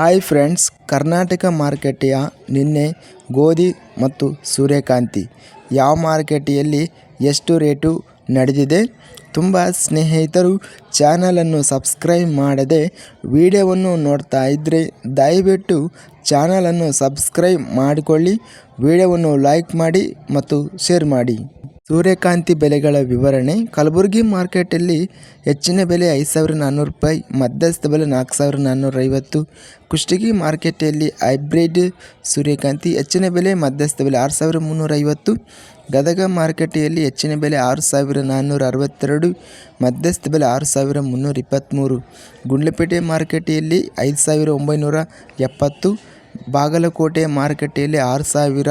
Hi friends Karnataka ಮಾರುಕಟ್ಟೆಯ ನಿನ್ನೆ ಗೋಧಿ ಮತ್ತು ಸೂರ್ಯಕಾಂತಿ. ಯಾವ ಮಾರುಕಟ್ಟೆಯಲ್ಲಿ ಎಷ್ಟು ರೇಟು ನಡೆದಿದೆ? ತುಂಬ ಸ್ನೇಹಿತರು ಚಾನಲನ್ನು ಸಬ್ಸ್ಕ್ರೈಬ್ ಮಾಡದೆ ವಿಡಿಯೋವನ್ನು ನೋಡ್ತಾ ಇದ್ದರೆ ದಯವಿಟ್ಟು ಚಾನಲನ್ನು ಸಬ್ಸ್ಕ್ರೈಬ್ ಮಾಡಿಕೊಳ್ಳಿ. ವಿಡಿಯೋವನ್ನು ಲೈಕ್ ಮಾಡಿ ಮತ್ತು ಶೇರ್ ಮಾಡಿ. ಸೂರ್ಯಕಾಂತಿ ಬೆಲೆಗಳ ವಿವರಣೆ. ಕಲಬುರಗಿ ಮಾರ್ಕೆಟಲ್ಲಿ ಹೆಚ್ಚಿನ ಬೆಲೆ ಐದು ಸಾವಿರ ನಾನ್ನೂರು ರೂಪಾಯಿ, ಮಧ್ಯಸ್ಥ ಬೆಲೆ ನಾಲ್ಕು ಸಾವಿರದ ನಾನ್ನೂರ ಐವತ್ತು ಕುಷ್ಟಗಿ ಮಾರ್ಕೆಟಲ್ಲಿ ಹೈಬ್ರಿಡ್ ಸೂರ್ಯಕಾಂತಿ ಹೆಚ್ಚಿನ ಬೆಲೆ, ಮಧ್ಯಸ್ಥ ಬೆಲೆ ಆರು ಸಾವಿರದ ಮುನ್ನೂರ ಐವತ್ತು ಗದಗ ಮಾರುಕಟ್ಟೆಯಲ್ಲಿ ಹೆಚ್ಚಿನ ಬೆಲೆ ಆರು ಸಾವಿರ ನಾನ್ನೂರ ಅರವತ್ತೆರಡು ಮಧ್ಯಸ್ಥ ಬೆಲೆ ಆರು ಸಾವಿರ ಮುನ್ನೂರ ಇಪ್ಪತ್ತ್ಮೂರು ಗುಂಡ್ಲಪೇಟೆ ಮಾರುಕಟ್ಟೆಯಲ್ಲಿ ಐದು ಸಾವಿರ ಒಂಬೈನೂರ ಎಪ್ಪತ್ತು ಬಾಗಲಕೋಟೆ ಮಾರುಕಟ್ಟೆಯಲ್ಲಿ ಆರು ಸಾವಿರ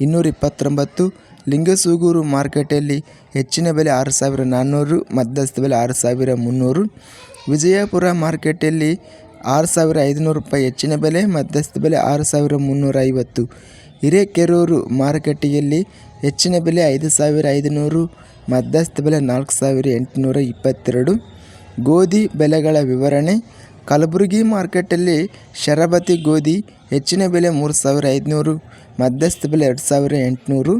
ಇನ್ನೂರ ಇಪ್ಪತ್ತೊಂಬತ್ತು ಲಿಂಗಸೂಗೂರು ಮಾರುಕಟ್ಟೆಯಲ್ಲಿ ಹೆಚ್ಚಿನ ಬೆಲೆ ಆರು ಸಾವಿರ ನಾನ್ನೂರು ಮಧ್ಯಸ್ಥ ಬೆಲೆ ಆರು ಸಾವಿರ ಮುನ್ನೂರು. ವಿಜಯಪುರ ಮಾರುಕಟ್ಟೆಯಲ್ಲಿ ಆರು ಸಾವಿರ ಐದುನೂರು ರೂಪಾಯಿ ಹೆಚ್ಚಿನ ಬೆಲೆ ಮಧ್ಯಸ್ಥ ಬೆಲೆ ಆರು ಸಾವಿರ ಮುನ್ನೂರ ಐವತ್ತು. ಹಿರೇಕೆರೂರು ಮಾರುಕಟ್ಟೆಯಲ್ಲಿ ಹೆಚ್ಚಿನ ಬೆಲೆ ಐದು ಸಾವಿರ ಐದುನೂರು ಮಧ್ಯಸ್ಥ ಬೆಲೆ ನಾಲ್ಕು ಸಾವಿರ ಎಂಟುನೂರ ಇಪ್ಪತ್ತೆರಡು. ಗೋಧಿ ಬೆಲೆಗಳ ವಿವರಣೆ. ಕಲಬುರಗಿ ಮಾರ್ಕೆಟಲ್ಲಿ ಶರಬತಿ ಗೋಧಿ ಹೆಚ್ಚಿನ ಬೆಲೆ ಮೂರು ಸಾವಿರ ಐದುನೂರು ಮಧ್ಯಸ್ಥ ಬೆಲೆ ಎರಡು ಸಾವಿರ ಎಂಟುನೂರು.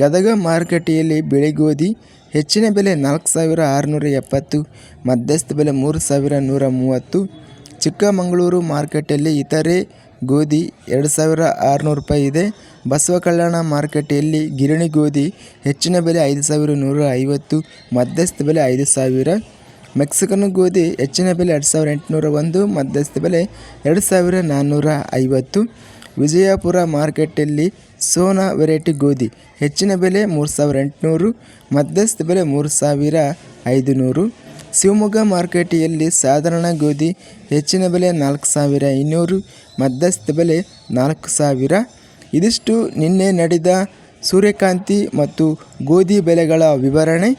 ಗದಗ ಮಾರುಕಟ್ಟೆಯಲ್ಲಿ ಬಿಳಿ ಗೋಧಿ ಹೆಚ್ಚಿನ ಬೆಲೆ ನಾಲ್ಕು ಸಾವಿರ ಆರುನೂರ ಎಪ್ಪತ್ತು, ಮಧ್ಯಸ್ಥ ಬೆಲೆ ಮೂರು ಸಾವಿರ ನೂರ ಮೂವತ್ತು, ಚಿಕ್ಕಮಗಳೂರು ಮಾರುಕಟ್ಟೆಯಲ್ಲಿ ಇತರೆ ಗೋಧಿ ಎರಡು ಸಾವಿರ ಆರುನೂರು ರೂಪಾಯಿ ಇದೆ. ಬಸವ ಕಲ್ಯಾಣ ಮಾರುಕಟ್ಟೆಯಲ್ಲಿ ಗಿರಣಿ ಗೋಧಿ ಹೆಚ್ಚಿನ ಬೆಲೆ ಐದು ಸಾವಿರ ನೂರ ಐವತ್ತು, ಮಧ್ಯಸ್ಥ ಬೆಲೆ ಐದು ಸಾವಿರ. ಮೆಕ್ಸಿಕನ್ ಗೋಧಿ ಹೆಚ್ಚಿನ ಬೆಲೆ ಎರಡು ಸಾವಿರ ಎಂಟುನೂರ ಒಂದು, ಮಧ್ಯಸ್ಥ ಬೆಲೆ ಎರಡು ಸಾವಿರ ನಾನ್ನೂರ ಐವತ್ತು. ವಿಜಯಪುರ ಮಾರ್ಕೆಟಲ್ಲಿ ಸೋನಾ ವೆರೈಟಿ ಗೋಧಿ. ಹೆಚ್ಚಿನ ಬೆಲೆ ಮೂರು ಸಾವಿರ ಎಂಟುನೂರು, ಮಧ್ಯಸ್ಥ ಬೆಲೆ ಮೂರು ಸಾವಿರ ಐದುನೂರು. ಶಿವಮೊಗ್ಗ ಮಾರ್ಕೆಟಿಯಲ್ಲಿ ಸಾಧಾರಣ ಗೋಧಿ ಹೆಚ್ಚಿನ ಬೆಲೆ ನಾಲ್ಕು ಸಾವಿರ ಇನ್ನೂರು ಮಧ್ಯಸ್ಥ ಬೆಲೆ ನಾಲ್ಕು ಸಾವಿರ. ಇದಿಷ್ಟು ನಿನ್ನೆ ನಡೆದ ಸೂರ್ಯಕಾಂತಿ ಮತ್ತು ಗೋಧಿ ಬೆಲೆಗಳ ವಿವರಣೆ.